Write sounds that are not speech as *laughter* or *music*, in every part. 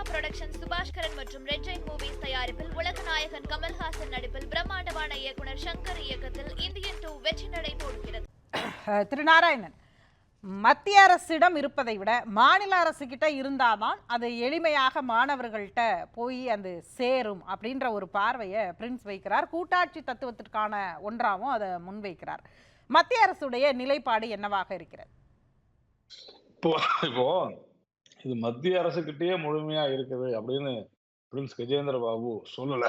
ராஜா production Subaskaran மற்றும் red Jain movies தயாரிப்பில் உலகநாயகன் கமல்ஹாசன் நடிப்பில் பிரம்மாண்டமான இயக்குனர் சங்கர் இயக்கத்தில் இந்தியன் டூ வெற்றி நடை போடுகிறது திரு நாராயணன் மத்திய அரசிடம் இருப்பதை விட மாநில அரசு கிட்ட இருந்தாதான் அது எளிமையாக மாணவர்கள்ட்ட போய் அது சேரும் அப்படின்ற ஒரு பார்வையை பிரின்ஸ் வைக்கிறார். கூட்டாட்சி தத்துவத்திற்கான ஒன்றாவும் அதை முன்வைக்கிறார். மத்திய அரசுடைய நிலைப்பாடு என்னவாக இருக்கிறது? இப்போ இது மத்திய அரசுகிட்டயே முழுமையா இருக்குது அப்படின்னு பிரின்ஸ் கஜேந்திர பாபு சொல்லல.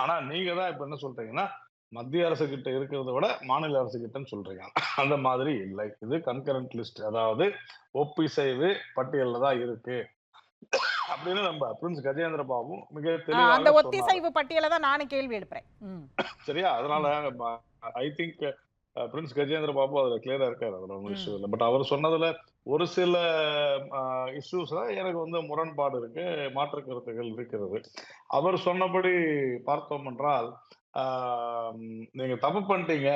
ஆனா நீங்க தான் இப்ப என்ன சொல்றீங்கன்னா மத்திய அரசு கிட்ட இருக்கிறத விட மாநில அரசு கிட்டன்னு சொல்றீங்க. அந்த மாதிரி இல்லை. இது கன்கரண்ட் லிஸ்ட் அதாவது ஒப்பிசைவு பட்டியல்ல தான் இருக்கு. அப்படின்னு நம்ம பிரின்ஸ் கஜேந்திர பாபு மிக அஹ், அந்த. ஒத்திசைவு பட்டியலை தான் நானும் கேள்வி எழுப்புறேன். சரியா? அதனால I think Prince Gajendra Babu அதுல கிளியரா இருக்காரு. அதுல ஒன்றும் இஷ்யூ இல்லை. பட் அவர் சொன்னதுல ஒரு சில இஷ்யூஸ்ல எனக்கு வந்து முரண்பாடு இருக்கு மாற்று கருத்துகள் இருக்கிறது. அவர் சொன்னபடி பார்த்தோம் என்றால் நீங்கள் நீங்க தப்பு பண்ணிட்டீங்க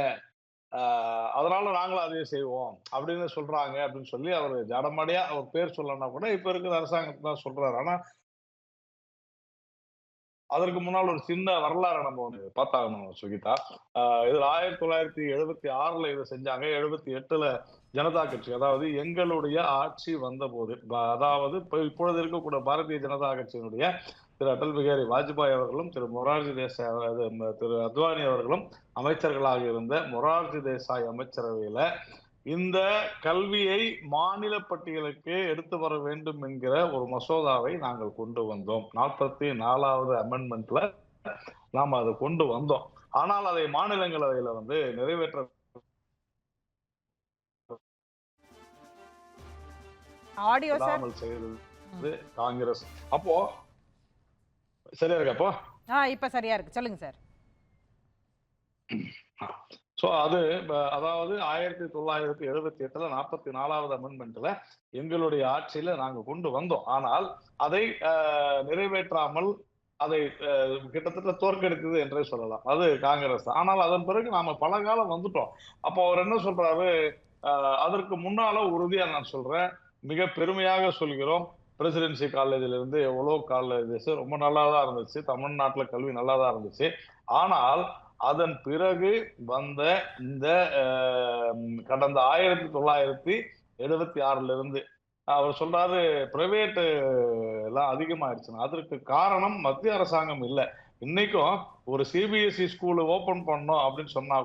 அதனால நாங்களும் அதையே செய்வோம் அப்படின்னு சொல்றாங்க அப்படின்னு சொல்லி அவர் ஜடமடியா அவர் பேர் சொல்லனா கூட இப்ப இருக்கிற அரசாங்கத்தை தான் சொல்றாரு. ஆனா அதற்கு முன்னால் ஒரு சின்ன வரலாறு நம்ம வந்து பார்த்தாகணும் சுகிதா. இதில் இதுல ஆயிரத்தி தொள்ளாயிரத்தி எழுபத்தி ஆறுல இதை செஞ்சாங்க. எழுபத்தி எட்டுல ஜனதா கட்சி. அதாவது எங்களுடைய ஆட்சி வந்த போது அதாவது இப்போ இப்பொழுது இருக்கக்கூடிய பாரதிய ஜனதா கட்சியினுடைய திரு அடல் பிகாரி வாஜ்பாய் அவர்களும் திரு மொரார்ஜி தேசாய் திரு அத்வானி அவர்களும் அமைச்சர்களாக இருந்த மொரார்ஜி தேசாய் அமைச்சரவையில இந்த கல்வியை மாநில பட்டியலுக்கு எடுத்து வர வேண்டும் என்கிற ஒரு மசோதாவை நாங்கள் கொண்டு வந்தோம். நாற்பத்தி நாலாவது அமெண்ட்மெண்ட்ல நாம் அதை கொண்டு வந்தோம். ஆனால் அதை மாநிலங்களவையில வந்து நிறைவேற்ற ஆடியோ சார். செய்தது காங்கிரஸ். அப்போ சரியா இருக்கா அப்போ? ஆ இப்போ சரியா இருக்கு. சொல்லுங்க சார். சோ அது அதாவது ஆயிரத்தி தொள்ளாயிரத்தி எழுபத்தி எட்டுல நாற்பத்தி நாலாவது அமெண்ட்மெண்ட்ல எங்களுடைய ஆட்சியில நாங்க கொண்டு வந்தோம். ஆனால் அதை நிறைவேற்றாமல் அதை கிட்டத்தட்ட தோற்கடித்தது என்றே சொல்லலாம். அது காங்கிரஸ். ஆனால் அதன் பிறகு நாம பல காலம் வந்துட்டோம். அப்போ அவர் என்ன சொல்றாரு? அதற்கு முன்னால உறுதியா நான் சொல்றேன். மிக பெருமையாக சொல்கிறோம். பிரசிடென்சி காலேஜிலிருந்து எவ்வளோ காலேஜஸ் ரொம்ப நல்லா தான் இருந்துச்சு. தமிழ்நாட்டுல கல்வி நல்லா தான் இருந்துச்சு. ஆனால் அதன் பிறகு வந்த இந்த கடந்த ஆயிரத்தி தொள்ளாயிரத்தி எழுபத்தி ஆறுல இருந்து அவர் சொல்றாரு பிரைவேட் எல்லாம் அதிகமாயிடுச்சுன்னா அதற்கு காரணம் மத்திய அரசாங்கம் இல்லை. இன்னைக்கும் ஒரு சிபிஎஸ்இ ஸ்கூல் ஓபன் பண்ணோம் அப்படின்னு சொன்னா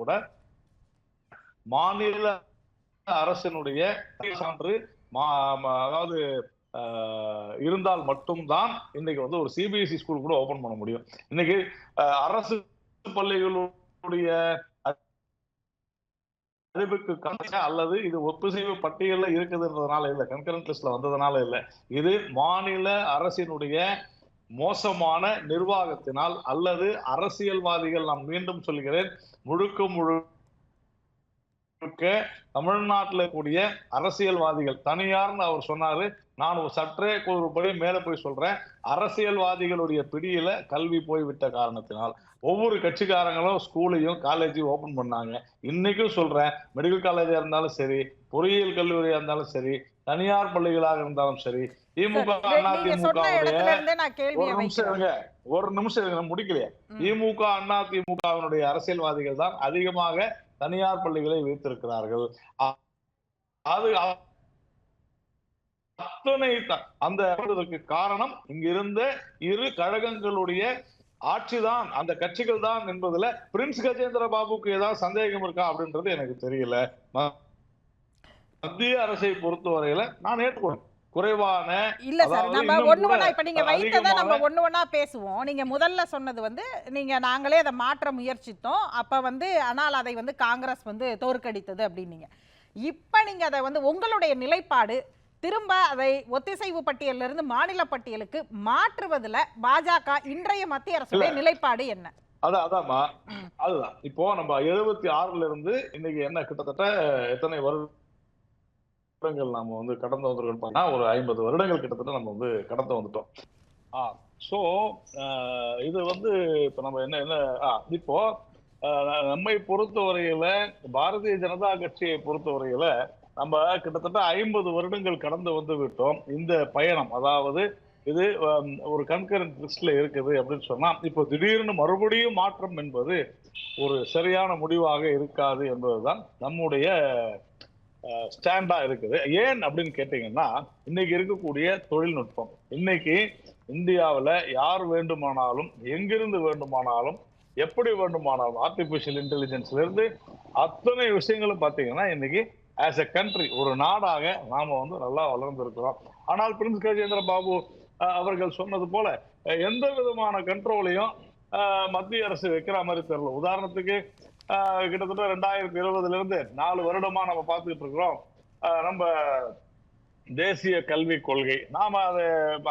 கூட மாநில அரசினுடைய சான்று அதாவது இருந்தால் மட்டும்தான் இன்னைக்கு வந்து ஒரு சிபிஎஸ்சி ஸ்கூல் கூட ஓபன் பண்ண முடியும். இன்னைக்கு அரசு பள்ளிகளுடைய அறிவுக்கு கணக்கு அல்லது இது ஒப்புசைவு பட்டியல்ல இருக்குதுன்றதுனால இல்ல கன்கரண்ட் லிஸ்ட்ல வந்ததுனால இல்ல. இது மாநில அரசினுடைய மோசமான நிர்வாகத்தினால் அல்லது அரசியல்வாதிகள் நான் மீண்டும் சொல்கிறேன் முழுக்க முழு முழுக்க தமிழ்நாட்டில் கூடிய அரசியல்வாதிகள் தனியார்னு அவர் சொன்னாரு. நான் ஒரு சற்றே ஒருபடி மேல போய் சொல்றேன். அரசியல்வாதிகளுடைய பிடியில கல்வி போய்விட்ட காரணத்தினால் ஒவ்வொரு கட்சிக்காரங்களும் ஸ்கூலையும் காலேஜையும் ஓபன் பண்ணாங்க. இன்னைக்கும் சொல்றேன். மெடிக்கல் காலேஜா இருந்தாலும் சரி பொறியியல் கல்லூரியா இருந்தாலும் சரி தனியார் பள்ளிகளாக இருந்தாலும் சரி திமுக நான் ஒரு நிமிஷம் இருங்க. ஒரு நிமிஷம் இருங்க. முடிக்கலையே. திமுக அண்ணா திமுகவினுடைய அரசியல்வாதிகள் தான் அதிகமாக தனியார் பள்ளிகளை வைத்திருக்கிறார்கள். அது அத்தனை அந்த காரணம் இங்கிருந்த இரு கழகங்களுடைய ஆட்சிதான். அந்த கட்சிகள் தான் என்பதுல பிரின்ஸ் கஜேந்திர பாபுக்கு ஏதாவது சந்தேகம் இருக்கா அப்படின்றது எனக்கு தெரியல. மத்திய அரசை பொறுத்தவரையில நான் ஏற்றுக்கொள்றேன் குறைவான இல்ல சார் நம்ம ஒண்ணு ஒண்ணா இப்ப நீங்க வைத்ததை நம்ம ஒண்ணு ஒண்ணா பேசுவோம். நீங்க முதல்ல சொன்னது வந்து நீங்க நாங்களே அதை மாற்ற முயற்சித்தோம். அப்ப வந்து ஆனால் அதை வந்து காங்கிரஸ் வந்து தோற்கடித்தது அப்படின்னீங்க. இப்ப நீங்க அதை வந்து உங்களுடைய நிலைப்பாடு திரும்ப அதை ஒத்திசைவு பட்டியலில் இருந்து மாநில பட்டியலுக்கு மாற்றுவதுல பாஜக இன்றைய மத்திய அரசுடைய நிலைப்பாடு என்ன? அதான் அதாம்மா. அதுதான். இப்போ நம்ம எழுபத்தி ஆறுல இருந்து இன்னைக்கு என்ன? கிட்டத்தட்ட எத்தனை வருடங்கள் நாம வந்து கடந்து வந்திருக்கோம் பார்த்தா ஒரு ஐம்பது வருடங்கள் கிட்டத்தட்ட நம்ம வந்து கடந்து வந்துட்டோம். ஆ ஸோ இது வந்து இப்போ நம்ம என்ன என்ன ஆ, இப்போ நம்மை பொறுத்தவரையில பாரதிய ஜனதா கட்சியை பொறுத்தவரையில நம்ம கிட்டத்தட்ட ஐம்பது வருடங்கள் கடந்து வந்து விட்டோம். இந்த பயணம் அதாவது இது ஒரு கன்கரண்ட் லிஸ்ட்ல இருக்குது அப்படின்னு சொன்னா இப்போ திடீர்னு மறுபடியும் மாற்றம் என்பது ஒரு சரியான முடிவாக இருக்காது என்பதுதான் நம்முடைய ஸ்டாண்டா இருக்குது. ஏன் அப்படின்னு கேட்டீங்கன்னா இன்னைக்கு இருக்கக்கூடிய தொழில்நுட்பம். இன்னைக்கு இந்தியாவில் யார் வேண்டுமானாலும் எங்கிருந்து வேண்டுமானாலும் எப்படி வேண்டுமானாலும் ஆர்டிபிஷியல் இன்டெலிஜென்ஸ்ல இருந்து அத்தனை விஷயங்களும் பார்த்தீங்கன்னா இன்னைக்கு ஆஸ் எ கண்ட்ரி ஒரு நாடாக நாம வந்து நல்லா வளர்ந்துருக்கிறோம். ஆனால் பிரின்ஸ் கஜேந்திர பாபு அவர்கள் சொன்னது போல எந்த விதமான கண்ட்ரோலையும் மத்திய அரசு வைக்கிற மாதிரி தெரியல. உதாரணத்துக்கு கிட்டத்தட்ட ரெண்டாயிரத்தி இருபதுல இருந்து நாலு வருடமா நம்ம பார்த்துக்கிட்டு இருக்கிறோம். நம்ம தேசிய கல்விக் கொள்கை. நாம அதை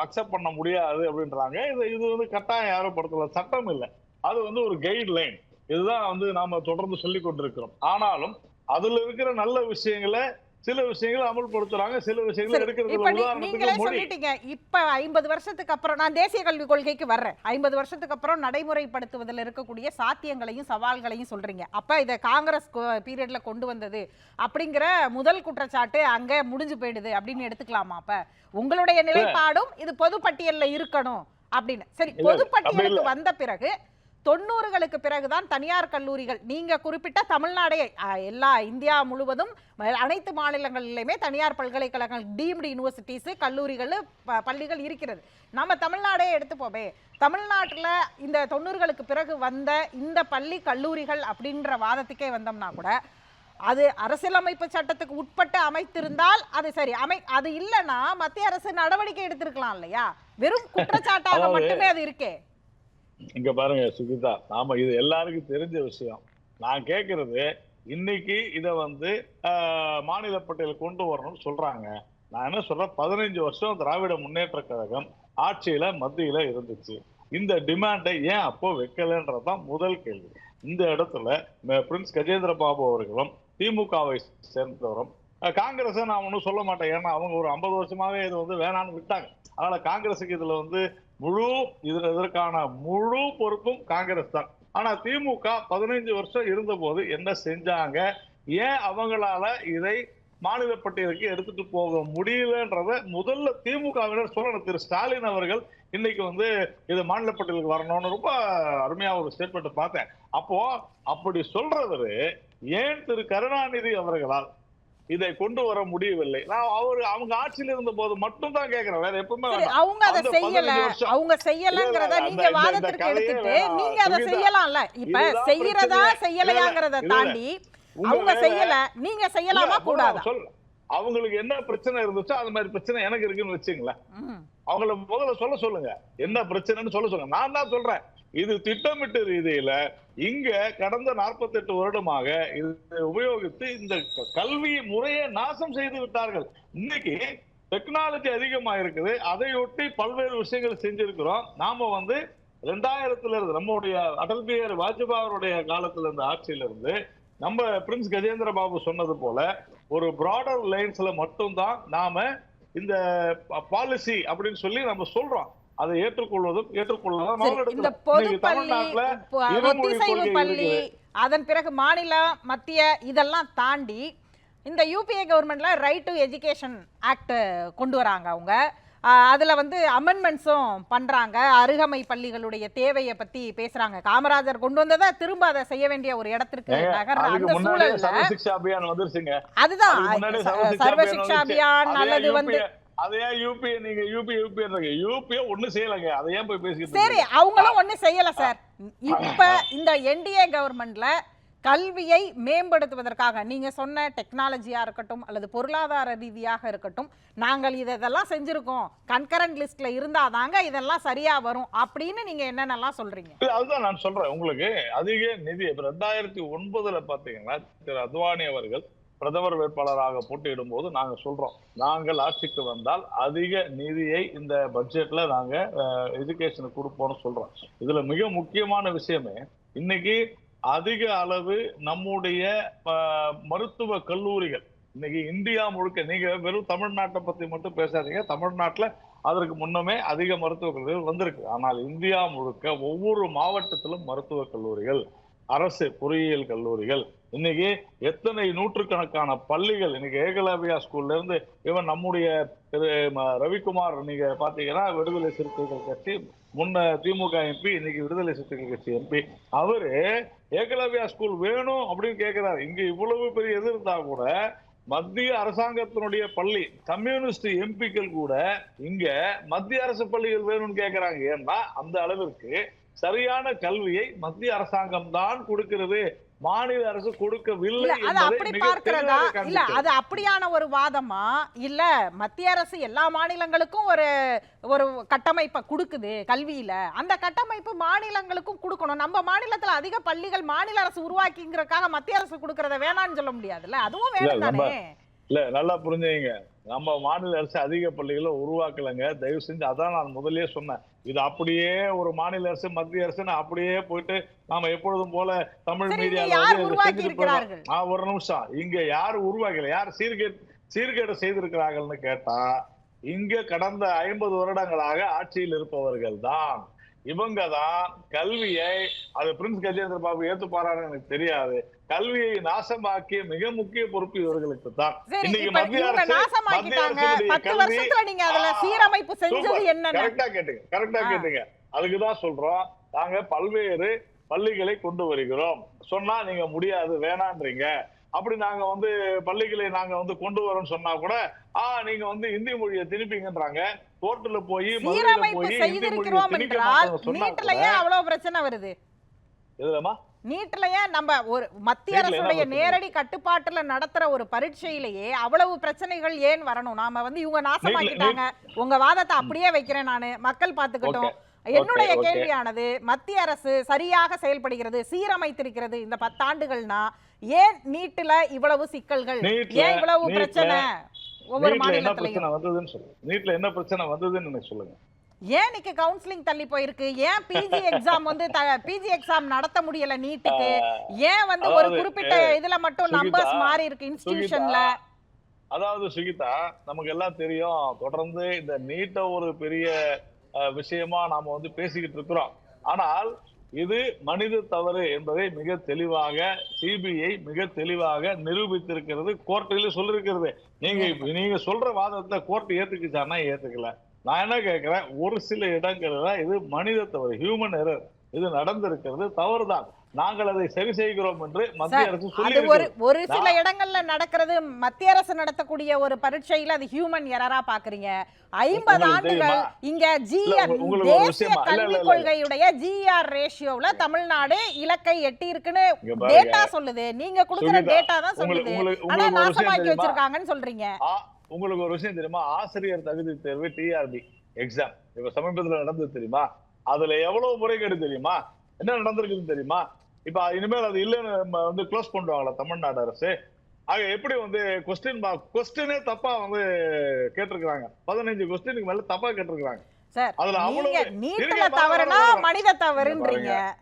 அக்செப்ட் பண்ண முடியாது அப்படின்றாங்க. இது இது வந்து கட்டாயம் யாரும் படுத்தல. சட்டம் இல்லை. அது வந்து ஒரு கைட் லைன் இதுதான் வந்து நாம தொடர்ந்து சொல்லி கொண்டிருக்கிறோம். ஆனாலும் அதுல இருக்கிற நல்ல விஷயங்களை சில விஷயங்களை அமல்படுத்துறாங்க சில விஷயங்களை எடுக்கிறது நீங்களே சொல்லிட்டீங்க. இப்ப ஐம்பது வருஷத்துக்கு அப்புறம் நான் தேசிய கல்விக் கொள்கைக்கு வர்றேன். ஐம்பது வருஷத்துக்கு அப்புறம் நடைமுறைப்படுத்துவதில் இருக்கக்கூடிய சாத்தியங்களையும் சவால்களையும் சொல்றீங்க. அப்ப இதை காங்கிரஸ் பீரியட்ல கொண்டு வந்தது அப்படிங்கிற முதல் குற்றச்சாட்டு அங்க முடிஞ்சு போயிடுது அப்படின்னு எடுத்துக்கலாமா அப்ப? உங்களுடைய நிலைப்பாடும் இது பொதுப்பட்டியல்ல இருக்கணும் அப்படின்னு. சரி பொதுப்பட்டியலுக்கு வந்த பிறகு தொண்ணூறுகளுக்கு பிறகுதான் தனியார் கல்லூரிகள். நீங்க குறிப்பிட்ட தமிழ்நாடே எல்லா இந்தியா முழுவதும் அனைத்து மாநிலங்களிலுமே தனியார் பல்கலைக்கழகங்கள் டீம்டு யூனிவர்சிட்டிஸ் கல்லூரிகள் பள்ளிகள் இருக்கிறது. நம்ம தமிழ்நாடே எடுத்துப்போமே. தமிழ்நாட்டுல இந்த தொண்ணூறுகளுக்கு பிறகு வந்த இந்த பள்ளி கல்லூரிகள் அப்படின்ற வாதத்துக்கே வந்தோம்னா கூட அது அரசியலமைப்பு சட்டத்துக்கு உட்பட்டு அமைத்திருந்தால் அது சரி. அமை அது இல்லைன்னா மத்திய அரசு நடவடிக்கை எடுத்திருக்கலாம் இல்லையா? வெறும் குற்றச்சாட்டாக மட்டுமே அது இருக்கே. இங்க பாருங்க சுகிதா நாம இது எல்லாருக்கும் தெரிஞ்ச விஷயம். நான் கேக்குறது இன்னைக்கு இதை வந்து மாநில பட்டியல் கொண்டு வரணும்னு சொல்றாங்க. நான் என்ன சொல்றேன் பதினைஞ்சு வருஷம் திராவிட முன்னேற்ற கழகம் ஆட்சியில மத்தியில இருந்துச்சு. இந்த டிமாண்டை ஏன் அப்போ வைக்கலன்றதுதான் முதல் கேள்வி. இந்த இடத்துல பிரின்ஸ் கஜேந்திர பாபு அவர்களும் திமுகவை சேர்ந்தவரும் காங்கிரஸை நான் ஒன்றும் சொல்ல மாட்டேன். ஏன்னா அவங்க ஒரு ஐம்பது வருஷமாவே இது வந்து வேணான்னு விட்டாங்க. அதனால காங்கிரஸுக்கு இதுல வந்து முழு இதில் இதற்கான முழு பொறுப்பும் காங்கிரஸ் தான். ஆனா திமுக பதினைஞ்சு வருஷம் இருந்தபோது என்ன செஞ்சாங்க? ஏன் அவங்களால இதை மாநில பட்டியலுக்கு எடுத்துட்டு போக முடியலன்றத முதல்ல திமுகவினர் சொல்லணும். திரு. ஸ்டாலின் அவர்கள் இன்னைக்கு வந்து இது மாநில பட்டியலுக்கு வரணும்னு ரொம்ப அருமையா ஒரு ஸ்டேட்மெண்ட் பார்த்தேன். அப்போ அப்படி சொல்றவரு ஏன் திரு. கருணாநிதி அவர்களால் இதை கொண்டு வர முடியவில்லை. நான் அவர் அவங்க ஆட்சியில் இருந்த போது மட்டும் தான் கேட்கிறேன். வேற எப்பவுமே. அவங்க அதை செய்யல. 15 வருஷம். அவங்க செய்யலங்கிறத நீங்க கதையே எடுத்துட்டு. நீங்க அதை செய்யலாம்ல. இப்ப செய்யறதா. செய்யலையாங்கிறத தாண்டி அவங்க செய்யல. நீங்க செய்யலாமா கூடாதா? அவங்களுக்கு என்ன பிரச்சனை இருந்துச்சோ அது மாதிரி பிரச்சனை எனக்கு இருக்குன்னு வச்சுங்களேன். அவங்கள முதல்ல சொல்ல சொல்லுங்க. என்ன பிரச்சனைன்னு சொல்ல சொல்லுங்க. நான் தான் சொல்றேன். இது திட்டமிட்ட ரீதியில இங்க கடந்த 48 வருடமாக இது உபயோகித்து இந்த க- கல்வி முறையை நாசம் செய்து விட்டார்கள். இன்னைக்கு டெக்னாலஜி அதிகமா இருக்குது அதையொட்டி பல்வேறு விஷயங்கள் செஞ்சிருக்கிறோம். நாம வந்து ரெண்டாயிரத்துல இருந்து நம்முடைய அடல் பிஹாரி வாஜ்பாய் அவருடைய காலத்துல இருந்த ஆட்சியில இருந்து நம்ம பிரின்ஸ் கஜேந்திர பாபு சொன்னது போல ஒரு பிராடர் லைன்ஸ்ல மட்டும்தான் நாம இந்த பாலிசி அப்படின்னு சொல்லி நம்ம சொல்றோம். அதை ஏற்றுக்கொள்வதும் இந்த ஒத்திசைவு பள்ளி அதன் பிறகு மாநில மத்திய இதெல்லாம் தாண்டி இந்த யூபிஏ கவர்மெண்ட்ல ரைட் டு எஜுகேஷன் ஆக்ட் கொண்டு வராங்க அவங்க. அதுல வந்து அமெண்ட்மெண்ட்ஸும் பண்றாங்க. அருகமை பள்ளிகளுடைய தேவையை பத்தி பேசுறாங்க. காமராஜர் கொண்டு வந்ததை திரும்ப அதை செய்ய வேண்டிய ஒரு இடத்திற்கு அந்த சூழல்ல அதுதான். அதுக்கு முன்னாடியே ச- சர்வ சிக்ஷா சர்வ அபியான் அல்லது வந்து UPA அதே யூபிஏ நீங்க யூபி யூபி யூபிஏ ஒண்ணு செய்யலங்க. அதை ஏன் போய் பேசிக்கிட்டு சரி? அவங்களும் ஒண்ணும் செய்யல சார். இப்ப இந்த என்டிஏ கவர்மெண்ட்ல கல்வியை மேம்படுத்துவதற்காக நீங்க சொன்ன டெக்னாலஜியா இருக்கட்டும் அல்லது பொருளாதார ரீதியாக இருக்கட்டும் நாங்கள் இதை இதெல்லாம் செஞ்சிருக்கோம். கன்கரண்ட் லிஸ்ட்ல இருந்தாதாங்க இதெல்லாம் சரியா வரும் அப்படின்னு நீங்க என்னென்னலாம் சொல்றீங்க? அதுதான் நான் சொல்றேன். உங்களுக்கு அதிக நிதி ரெண்டாயிரத்தி ஒன்பதுல பாத்தீங்கன்னா திரு அத்வானி அவர்கள் பிரதமர் வேட்பாளராக போட்டியிடும் போது நாங்க சொல்றோம். நாங்கள் ஆட்சிக்கு வந்தால் அதிக நிதியை இந்த பட்ஜெட்ல நாங்க எஜுகேஷனுக்கு கொடுப்போம்னு சொல்றோம். இதுல மிக முக்கியமான விஷயமே இன்னைக்கு அதிக அளவு நம்முடைய மருத்துவ கல்லூரிகள் இன்னைக்கு இந்தியா முழுக்க நீங்க வெறும் தமிழ்நாட்டை பத்தி மட்டும் பேசாதீங்க. தமிழ்நாட்டுல அதற்கு முன்னமே அதிக மருத்துவக் கல்லூரிகள் வந்திருக்கு. ஆனால் இந்தியா முழுக்க ஒவ்வொரு மாவட்டத்திலும் மருத்துவக் கல்லூரிகள் அரசு பொறியியல் கல்லூரிகள் இன்னைக்கு எத்தனை நூற்றுக்கணக்கான பள்ளிகள் இன்னைக்கு ஏகலவியா ஸ்கூல்ல இருந்து இவன் நம்முடைய திரு ரவிக்குமார் நீங்க பாத்தீங்கன்னா விடுதலை சிறுத்தைகள் கட்சி முன்ன திமுக எம்பி இன்னைக்கு விடுதலை சிறுத்தைகள் கட்சி எம்பி அவரு ஏகலவியா ஸ்கூல் வேணும் அப்படின்னு கேக்குறாரு. இங்க இவ்வளவு பெரிய எது இருந்தா கூட மத்திய அரசாங்கத்தினுடைய பள்ளி கம்யூனிஸ்ட் எம்பிக்கள் கூட இங்க மத்திய அரசு பள்ளிகள் வேணும்னு கேட்கிறாங்க ஏன்னா அந்த அளவிற்கு சரியான கல்வியை மத்திய அரசாங்கம் தான் கொடுக்கிறது. மாநில அரசு கொடுக்கவில்லை இல்ல அது என்பதை அப்படி பார்க்கிறதா? இல்ல. அது அப்படியான ஒரு வாதமா? இல்ல மத்திய அரசு எல்லா மாநிலங்களுக்கும் ஒரு ஒரு கட்டமைப்பை கொடுக்குது கல்வியில. அந்த கட்டமைப்பு மாநிலங்களுக்கும் கொடுக்கணும். நம்ம மாநிலத்துல அதிக பள்ளிகள் மாநில அரசு உருவாக்கிங்கிறதுக்காக மத்திய அரசு கொடுக்கறத வேணாம்னு சொல்ல முடியாதுல்ல? அதுவும் வேணும் தானே இல்ல நல்லா புரிஞ்சுங்க நம்ம மாநில அரசு அதிக பள்ளிகளை உருவாக்கலைங்க. தயவு செஞ்சு அதான் நான் முதல்லயே சொன்னேன். இது அப்படியே ஒரு மாநில அரசு மத்திய அரசுன்னு அப்படியே போயிட்டு நாம எப்பொழுதும் போல தமிழ் சரி, இங்க மீடியால யார் வந்து இதை உருவாக்கி செஞ்சுட்டு போயிடலாம். இருக்கிறார்கள்? ஆ, ஒரு நிமிஷம். இங்க யார் உருவாக்கல? யார் சீர்கேடு சீர்கேடு செய்திருக்கிறார்கள்னு கேட்டா இங்க கடந்த ஐம்பது வருடங்களாக ஆட்சியில் இருப்பவர்கள் தான் இவங்க தான் கல்வியை அது பிரின்ஸ் கஜேந்திர பாபு ஏத்துப்பாரான்னு எனக்கு தெரியாது. கல்வியை நாசமாக்கிய மிக முக்கிய பொறுப்பு இவர்களுக்கு தான் இன்னைக்கு மத்திய அரசு- மத்திய கரெக்டா கேட்டுங்க கரெக்டா. கேட்டுங்க. அதுக்குதான் சொல்றோம் நாங்க பல்வேறு பள்ளிகளை கொண்டு வருகிறோம். சொன்னா நீங்க முடியாது வேணான்றீங்க. அப்படி நாங்க வந்து பள்ளிகளை நாங்க வந்து கொண்டு வரோம்னு சொன்னா கூட ஆ நீங்க வந்து இந்தி மொழியை திணிப்பீங்கன்றாங்க. கோர்ட்டுல போய் சீரமைப்பு செய்திருக்கிறோம் என்றால் மாட்டோம்னு சொன்னா நீட்ல கூட ஏன் அவ்வளவு பிரச்சனை வருது. எதுலமா நீட்ல ஏன் நம்ம ஒரு மத்திய அரசுடைய? நேரடி கட்டுப்பாட்டுல நடத்துற ஒரு பரீட்சையிலேயே அவ்வளவு பிரச்சனைகள் ஏன் வரணும்? நாம வந்து இவங்க நாசமாக்கிட்டாங்க. உங்க வாதத்தை அப்படியே வைக்கிறேன் நானு. மக்கள் பாத்துக்கிட்டோம் என்னுடைய. கேள்வியானது மத்திய அரசு சரியாக செயல்படுகிறது சீரமைத்திருக்கிறது இந்த பத்தாண்டுகள்னா ஏன் நீட்டுல இவ்வளவு சிக்கல்கள்? ஏன் இவ்வளவு பிரச்சனை? ஒவ்வொரு மாநிலத்திலையும். வந்ததுன்னு சொல்லுங்க. நீட்ல என்ன பிரச்சனை வந்ததுன்னு எனக்கு சொல்லுங்க. ஏன் இன்னைக்கு கவுன்சிலிங் தள்ளி போயிருக்கு? ஏன் பிஜி எக்ஸாம் வந்து பிஜி எக்ஸாம் நடத்த முடியல நீட்டுக்கு? ஏன் வந்து ஒரு குறிப்பிட்ட இதுல மட்டும் நம்பர்ஸ் மாறி இருக்கு இன்ஸ்டிடியூஷன்ல அதாவது சுகிதா நமக்கு எல்லாம் தெரியும். தொடர்ந்து இந்த நீட்ட ஒரு பெரிய விஷயமா நாம வந்து பேசிக்கிட்டு இருக்கிறோம். ஆனால் இது மனித தவறு என்பதை மிக தெளிவாக சிபிஐ மிக தெளிவாக நிரூபித்திருக்கிறது கோர்ட்டில சொல்லிருக்கிறது. நீங்க நீங்க சொல்ற வாதத்தை கோர்ட் ஏத்துக்குச்சானா ஏத்துக்கல. நான் என்ன கேட்கிறேன் ஒரு சில இடங்கள்ல இது மனித தவறு ஹியூமன் எரர் இது நடந்திருக்கிறது தவறுதான். நாங்கள் அதை சரி செய்கிறோம் என்று மத்திய அரசு சொல்லி ஒரு ஒரு சில இடங்கள்ல நடக்கிறது மத்திய அரசு நடத்தக்கூடிய ஒரு பரீட்சையில அது ஹியூமன் எரரா பாக்குறீங்க. ஐம்பது ஆண்டுகள்? இங்க ஜிஆர் தேசிய கல்விக். கொள்கையுடைய ஜிஆர் ரேஷியோல தமிழ்நாடு இலக்கை எட்டி இருக்குன்னு. டேட்டா சொல்லுது. நீங்க கொடுக்குற டேட்டா தான் சொல்லுது. ஆனா நாசமாக்கி? வச்சிருக்காங்கன்னு சொல்றீங்க. உங்களுக்கு ஒரு விஷயம் தெரியுமா? ஆசிரியர் தகுதி தேர்வு டிஆர்பி எக்ஸாம் இப்ப சமீபத்துல நடந்தது தெரியுமா? அதுல எவ்வளவு முறைகேடு தெரியுமா? என்ன நடந்திருக்குன்னு தெரியுமா? இப்ப இனிமேல் அது இல்லைன்னு நம்ம வந்து க்ளோஸ் பண்ணுவாங்களா தமிழ்நாடு அரசு? ஆக எப்படி வந்து கொஸ்டின் கொஸ்டினே தப்பா வந்து கேட்டிருக்காங்க பதினஞ்சு கொஸ்டினுக்கு மேல தப்பா கேட்டிருக்காங்க சார் அதுல அவ்வளவு தவறுனா. மனித தவறுன்றீங்க.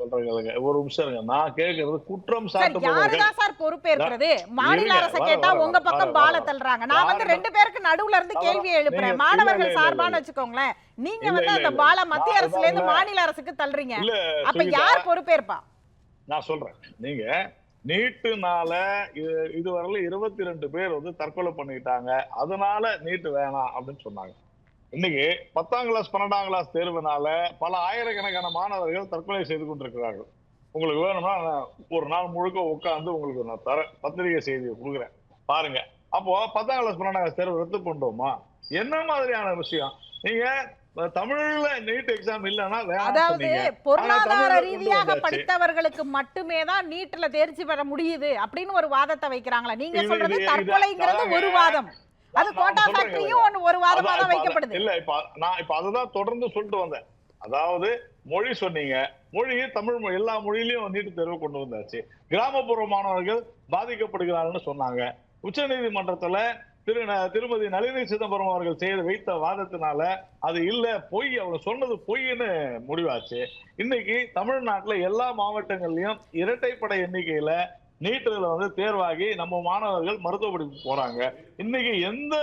கேளுங்க. ஒரு நிமிஷம் நான் கேட்கறது குற்றம் யாருதான் சார் பொறுப்பேற்கிறது மாநில அரசை கேட்டா உங்க பக்கம் பால. தள்ளுறாங்க. நான் வந்து? ரெண்டு பேருக்கு நடுவுல இருந்து தவறா- கேள்வி எழுப்புறேன். மாணவர்கள் இல்ல. வச்சுக்கோங்களேன். நீங்க வந்து அந்த. பால மத்திய அரசுல இருந்து மாநில அரசுக்கு தள்ளுறீங்க. அப்ப யார் பொறுப்பேற்பா? நான் சொல்றேன். நீங்க நீட்டுனால இது- இதுவரையில இருபத்தி ரெண்டு பேர் வந்து தற்கொலை பண்ணிக்கிட்டாங்க அதனால நீட்டு வேணாம் அப்படின்னு சொன்னாங்க. இன்னைக்கு பத்தாம் கிளாஸ் பன்னெண்டாம் கிளாஸ் தேர்வுனால பல ஆயிரக்கணக்கான மாணவர்கள் தற்கொலை செய்து கொண்டிருக்கிறார்கள். உங்களுக்கு வேணும்னா நான் ஒரு நாள் முழுக்க உட்காந்து உங்களுக்கு நான் தர பத்திரிகை செய்தியை கொடுக்குறேன். பாருங்க. அப்போ பத்தாம் கிளாஸ் பன்னெண்டாம் கிளாஸ் தேர்வு ரத்து பண்ணிட்டோமா? என்ன மாதிரியான விஷயம்? நீங்க தமிழ்ல நீட் எக்ஸாம் இல்லைன்னா வேணாம் அதாவது பொருளாதார ரீதியாக. படித்தவர்களுக்கு மட்டுமே தான் நீட்ல தேர்ச்சி பெற முடியுது அப்படின்னு ஒரு வாதத்தை வைக்கிறாங்களா. நீங்க சொல்றது தற்கொலைங்கிறது. ஒரு வாதம். அது கோட்டா ஃபேக்டரியும் ஒரு வாதமா தான் வைக்கப்படுது. இல்ல இப்ப நான் இப்ப அதுதான் தொடர்ந்து சொல்லிட்டு வந்தேன். அதாவது மொழி சொன்னீங்க. மொழி தமிழ் மொழி எல்லா மொழியிலயும் நீட்டு தேர்வு கொண்டு வந்தாச்சு. கிராமப்புற மாணவர்கள் பாதிக்கப்படுகிறார்கள்னு சொன்னாங்க. உச்ச நீதிமன்றத்துல திரு திருமதி நளினி சிதம்பரம் அவர்கள் செய்த வைத்த வாதத்தினால அது இல்ல பொய் அவங்க சொன்னது பொய்ன்னு முடிவாச்சு. இன்னைக்கு தமிழ்நாட்டுல எல்லா மாவட்டங்கள்லயும் இரட்டைப்படை எண்ணிக்கையில நீட்டுல வந்து தேர்வாகி நம்ம மாணவர்கள் மருத்துவ படிப்பு போறாங்க. இன்னைக்கு எந்த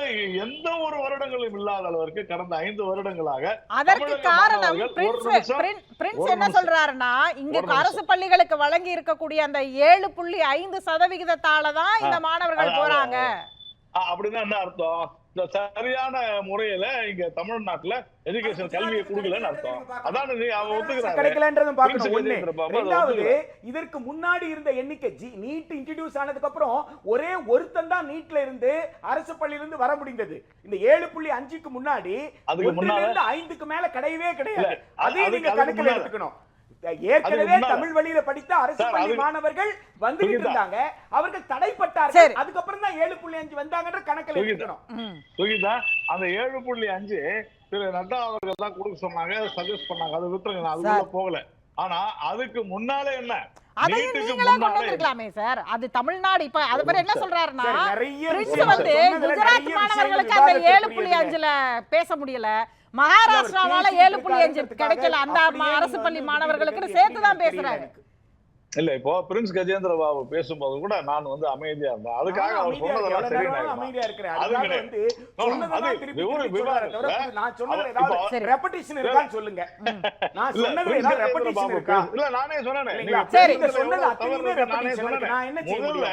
எந்த ஒரு வருடங்களும் இல்லாத அளவிற்கு கடந்த ஐந்து வருடங்களாக அதற்கு காரணம் பிரின்ஸ் என்ன. சொல்றாருன்னா இங்க. அரசு பள்ளிகளுக்கு வழங்கி இருக்கக்கூடிய அந்த ஏழு புள்ளி ஐந்து சதவிகிதத்தால தான் இந்த மாணவர்கள் போறாங்க. அப்படின்னா என்ன அர்த்தம்? இந்த சரியான முறையில இங்க தமிழ்நாட்டுல எஜுகேஷன் கல்வியை கொடுக்கலன்னு அர்த்தம். அதான் அவன் ஒத்துக்கிறாரு. இதற்கு முன்னாடி இருந்த எண்ணிக்கை ஜி நீட் இன்ட்ரடியூஸ் ஆனதுக்கு அப்புறம் ஒரே ஒருத்தன் தான் நீட்ல இருந்து அரசு பள்ளியில இருந்து வர முடிந்தது. இந்த ஏழு புள்ளி அஞ்சுக்கு முன்னாடி அதுக்கு இருந்து ஐந்துக்கு மேல கிடையவே கிடையாது. அதையும் நீங்க கணக்கில். எடுத்துக்கணும். ஏற்கனவே. தமிழ் வழியில படித்த அரசு பள்ளி மாணவர்கள் வந்துகிட்டு. இருந்தாங்க. அவர்கள் தடைப்பட்டார்கள். அதுக்கப்புறம் தான் ஏழு புள்ளி அஞ்சு வந்தாங்கன்ற கணக்கில் சுகிதா. அந்த ஏழு புள்ளி அஞ்சு திரு நட்டா அவர்கள் தான் கொடுக்க சொன்னாங்க சஜஸ்ட் பண்ணாங்க. அது விட்டுருங்க நான் அதுக்குள்ள போகல. ஆனா அதுக்கு முன்னாலே என்ன? அதையும் நீங்களே கொண்டு முன்னாலே. வந்திருக்கலாமே சார். அது தமிழ்நாடு இப்ப அது பேர் என்ன சொல்றாருன்னா பிரின்ஸ் விஷயம் வந்து குஜராத் நிறைய மாணவர்களுக்கு அந்த ஏழு புள்ளி. அஞ்சுல பேச முடியல. மகாராஷ்டிராவால ஏழு புள்ளி அஞ்சு கிடைக்கல அந்த அரசு பள்ளி மாணவர்களுக்கு எப்படி சேர்த்து தான் தெரியல பேசுறாரு. இல்ல இப்போ பிரின்ஸ் கஜேந்திர பாபு பேசும்போது கூட நான் வந்து அமைதியா இருந்தேன் அதுக்காக அவர். சொன்னதெல்லாம் சரி? அமைதியா இருக்கிறேன். அது. வந்து சொன்னதெல்லாம் திருப்பி நான் ஏதாவது இருக்கான்னு சொல்லுங்க. நான் ஏதாவது இருக்கா? இல்ல சொன்னேனே? நீங்க சொன்னது அத்தனையுமே நானே என்ன செய்ய முடியும்?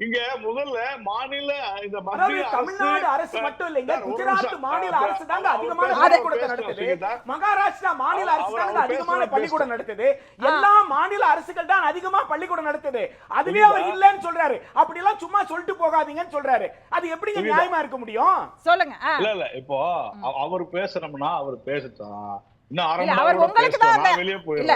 இங்க முதல்ல மாநில இந்த மத்திய தமிழ்நாடு அரசு மட்டும் இல்லைங்க குஜராத். மாநில அரசு தாங்க அதிகமான பள்ளிக்கூடத்தை நடத்துது. மகாராஷ்டிரா மாநில அரசு தாங்க அதிகமான பள்ளிக்கூடம் நடத்துது. எல்லா மாநில அரசுகள் தான் அதிகமா பள்ளிக்கூடம் நடத்துது அதுலயே அவர். இல்லன்னு சொல்றாரு அப்படி எல்லாம் சும்மா சொல்லிட்டு போகாதீங்கன்னு சொல்றாரு அது எப்படிங்க. நியாயமா இருக்க முடியும் சொல்லுங்க. இல்ல இல்ல இப்போ அவ- அவர் பேசணும்னா அவர் பேசட்டும் இல்ல அவர் உங்களுக்கு. தான் இல்ல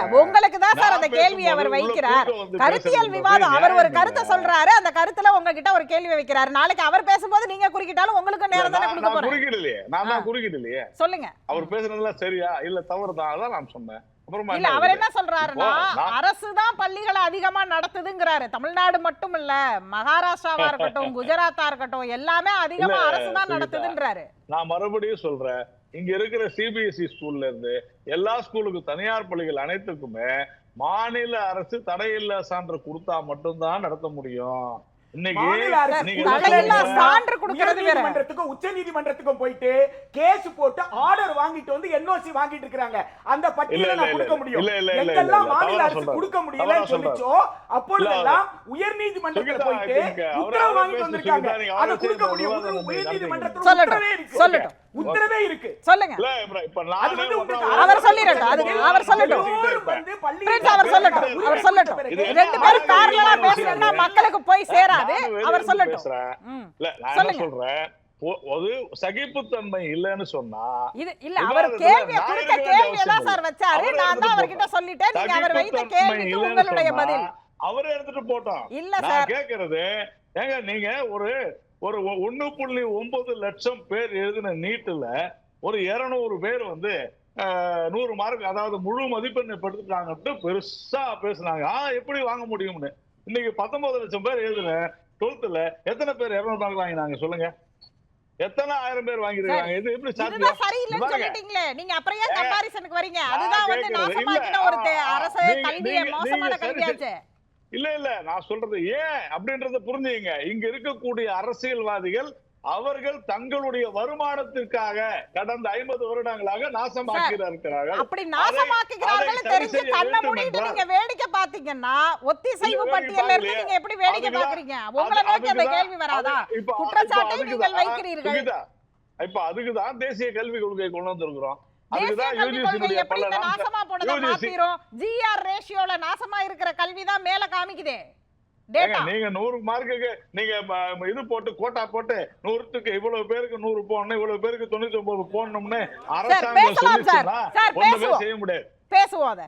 தான் சார் அந்த கேள்வி அவர் வைக்கிறார். கருத்தியல் விவாதம் அவர் ஒரு கருத்தை. சொல்றாரு. அந்த கருத்துல உங்ககிட்ட ஒரு கேள்வி வைக்கிறாரு. நாளைக்கு அவர் பேசும்போது நீங்க குறுக்கிட்டாலும் உங்களுக்கு நேரம் தானே நான் கொடுக்க நான் போறேன். குறுக்கிடலையே. நான் ஆ. தான் குறுக்கிடலையே. சொல்லுங்க. அவர் பேசுனதுலாம் சரியா? இல்ல தவறு தான் அதான் நான் சொன்னேன். இல்ல அவர்? என்ன சொல்றாருன்னா அரசு தான் பள்ளிகளை அதிகமா நடத்துதுங்கிறாரு. தமிழ்நாடு மட்டும் இல்ல மகாராஷ்டிராவா *laughs* இருக்கட்டும் குஜராத்தா இருக்கட்டும் எல்லாமே அதிகமா அரசு தான். நடத்துதுன்றாரு. நான் மறுபடியும் சொல்றேன். இங்க இருக்கிற சிபிஎஸ்இ ஸ்கூல்ல இருந்து எல்லா ஸ்கூலுக்கும் தனியார் பள்ளிகள் அனைத்துக்குமே மாநில அரசு தடையில்லா சான்று கொடுத்தா மட்டும்தான் நடத்த முடியும். உச்ச நீதிமன்றத்துக்கும் போயிட்டு கேஸ் போட்டு ஆர்டர் வாங்கிட்டு வந்து என்ஓசி வாங்கிட்டு இருக்காங்க அந்த பட்டியலை நான் கொடுக்க முடியும். இல்ல, இல்ல, இல்ல, எங்கெல்லாம் மாநில அரசு சொல்றாரு. கொடுக்க தவறா முடியலன்னு சொல்றாரு. சொல்லிச்சோ அப்பொழுதெல்லாம் உயர் நீதிமன்றத்துல போயிட்டு உத்தரவு வாங்கிட்டு வந்திருக்காங்க. அதை கொடுக்க முடியும். உயர். நீதிமன்றத்துல உத்தரவே இருக்கு. சொல்லட்டும். உத்தரவே இருக்கு. சொல்லுங்க. அது வந்து உங்களுக்கு அவர். அது பேசிக்கிட்டே அவர் சொல்லட்டும். பிரின்ஸ் அவர் சொல்லட்டும் அவர் சொல்லட்டும். ரெண்டு பேரும் ஆளுங்க பேரலா இல்லாம பேசணும்னா பேசுறாங்க? மக்களுக்கு போய் சேராது அவர் சொல்லட்டும். இல்ல நான். சொல்றேன்? ஒ- ஒரு சகிப்புத்தன்மை இல்லைன்னு சொன்னா இது இல்ல அவர் இருக்க வேண்டிய கேள்வியை தான் சார் வச்சாரு. நான் தான் அவர்கிட்ட சொல்லிட்டேன். நீங்க அவர் வைத்த கேள்விக்கு உங்களுடைய பதில். அவரே எடுத்துட்டு போட்டோம். இல்ல நான் சார். கேக்குறது ஏங்க நீங்க ஒரு ஒரு ஒ- ஒண்ணு புள்ளி ஒன்பது லட்சம் பேர் எழுதின நீட்டுல ஒரு இருநூறு பேர் வந்து நூறு மார்க் அதாவது முழு மதிப்பெண் படுத்துட்டாங்கன்ட்டு பெருசா பேசுனாங்க. ஆ எப்படி வாங்க முடியும்னு. இன்னைக்கு பத்தொன்பது லட்சம் பேர் எழுதின டுவெல்த்ல எத்தனை பேர் இருநூறு மார்க் வாங்கினாங்க சொல்லுங்க. எத்தனை ஆயிரம் பேர் வாங்கிருக்காங்க இது எப்படி சாத்தியம்? சரியில்லைன்னு. சொல்லிட்டீங்களே. நீங்க அப்புறம் ஏன் கம்பாரிசனுக்கு வரீங்க? அதுதான் வந்து நாசமாக்கின. ஒரு அரசு கல்வியை மோசமான கல்வியாச்சு. இல்ல இல்ல நான் சொல்றது ஏன் அப்படின்றத புரிஞ்சுங்க இங்க இருக்கக்கூடிய அரசியல்வாதிகள் அவர்கள் தங்களுடைய வருமானத்திற்காக கடந்த ஐம்பது வருடங்களாக நாசமாக்கி இருக்கிறார்கள் அப்படி நாசமாக்குகிறார்கள் தெரிஞ்சு கண்ண மூடிட்டு நீங்க வேடிக்கை பாத்தீங்கன்னா ஒத்திசைவு பட்டியல்ல இருந்து. நீங்க எப்படி வேடிக்கை பாக்குறீங்க உங்களை நோக்கி அந்த கேள்வி வராதா? குற்றச்சாட்டை நீங்கள் வைக்கிறீர்கள். இப்ப அதுக்குதான் தேசிய கல்விக் கொள்கை கொண்டு வந்திருக்கிறோம். நாசமா போனதை UGC மாத்திரும்? ஜிஆர் ரேஷியோல நாசமா இருக்கிற கல்வி தான் மேல காமிக்குதே. நீங்க நூறு மார்க்குக்கு நீங்க இது போட்டு கோட்டா போட்டு நூறுத்துக்கு இவ்வளவு பேருக்கு நூறு போடணும் இவ்வளவு பேருக்கு தொண்ணூத்தி ஒன்பது போடணும்னு அரசாங்கம். சொல்லிச்சுன்னா ஒண்ணுமே. செய்ய முடியாது. பேசுவோம்